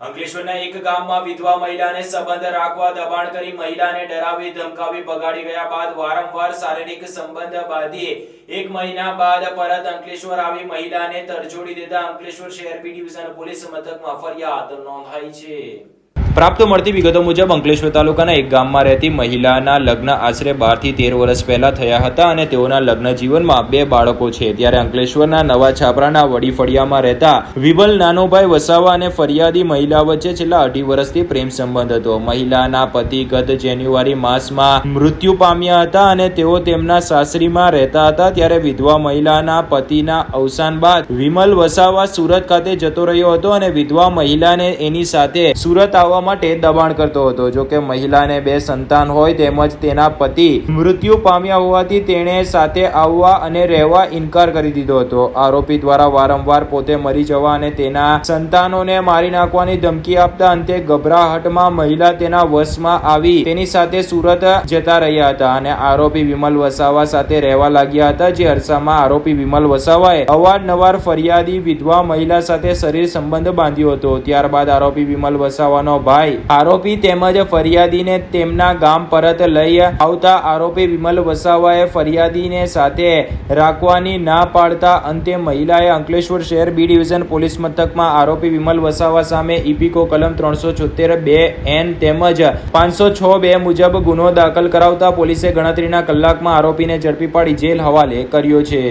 અંકલેશ્વરના એક ગામમાં વિધવા મહિલાને સંબંધ રાખવા દબાણ કરી મહિલાને ડરાવી ધમકાવી બગાડી ગયા બાદ વારંવાર શારીરિક સંબંધ બાંધી એક મહિના બાદ પરત અંકલેશ્વર આવી મહિલાને તરછોડી દેતા અંકલેશ્વર શહેર બી ડિવિઝન પોલીસ મથકમાં ફરિયાદ નોંધાઈ છે. પ્રાપ્ત મળતી વિગતો મુજબ અંકલેશ્વર તાલુકાના એક ગામમાં રહેતી મહિલાના લગ્ન આશરે બારથી તેર વર્ષ પહેલા થયા હતા અને તેઓના લગ્ન જીવનમાં બે બાળકો છે. ત્યારે અંકલેશ્વરના નવા છાપરાના વડી ફળિયામાં રહેતા વિમલ, નાનોભાઈ વસાવા અને ફરિયાદી મહિલા વચ્ચે છેલ્લા અઢી વર્ષથી પ્રેમ સંબંધ હતો. મહિલાના પતિ ગત જાન્યુઆરી માસમાં મૃત્યુ પામ્યા હતા અને તેઓ તેમના સાસરીમાં રહેતા હતા. ત્યારે વિધવા મહિલાના પતિના અવસાન બાદ વિમલ વસાવા સુરત ખાતે જતો રહ્યો હતો અને વિધવા મહિલાને એની સાથે સુરત આવવા માટે દબાણ કરતો હતો. જો કે મહિલાને બે સંતાન હોય તેમજ તેના પતિ મૃત્યુ પામ્યા હોવાથી તેણે સાથે આવવા અને રહેવા ઇનકાર કરી દીધો હતો. આરોપી દ્વારા વારંવાર પોતે મરી જવા અને તેના સંતાનોને મારી નાખવાની ધમકી આપતા અંતે ગભરાહટમાં મહિલા તેના વશમાં આવી તેની સાથે સુરત જતા રહ્યા હતા અને આરોપી વિમલ વસાવા સાથે રહેવા લાગ્યા હતા. જે અરસામાં આરોપી વિમલ વસાવાએ અવારનવાર ફરિયાદી વિધવા મહિલા સાથે શરીર સંબંધ બાંધ્યો હતો. ત્યારબાદ આરોપી વિમલ વસાવાનો ભાઈ. આરોપી તેમજ ફરિયાદીને તેમના ગામ પરત લઈ આવતા આરોપી વિમલ વસાવાએ ફરિયાદીને સાથે રાખવાની ના પાડતા અંતે મહિલાએ અંકલેશ્વર શહેર બી ડિવિઝન પોલીસ મથકમાં આરોપી વિમલ વસાવા સામે ઇપિકો કલમ ત્રણસો છોતેર બે એન તેમજ પાંચસો છ બે મુજબ ગુનો દાખલ કરાવતા પોલીસે ગણતરીના કલાકમાં આરોપીને ઝડપી પાડી જેલ હવાલે કર્યો છે.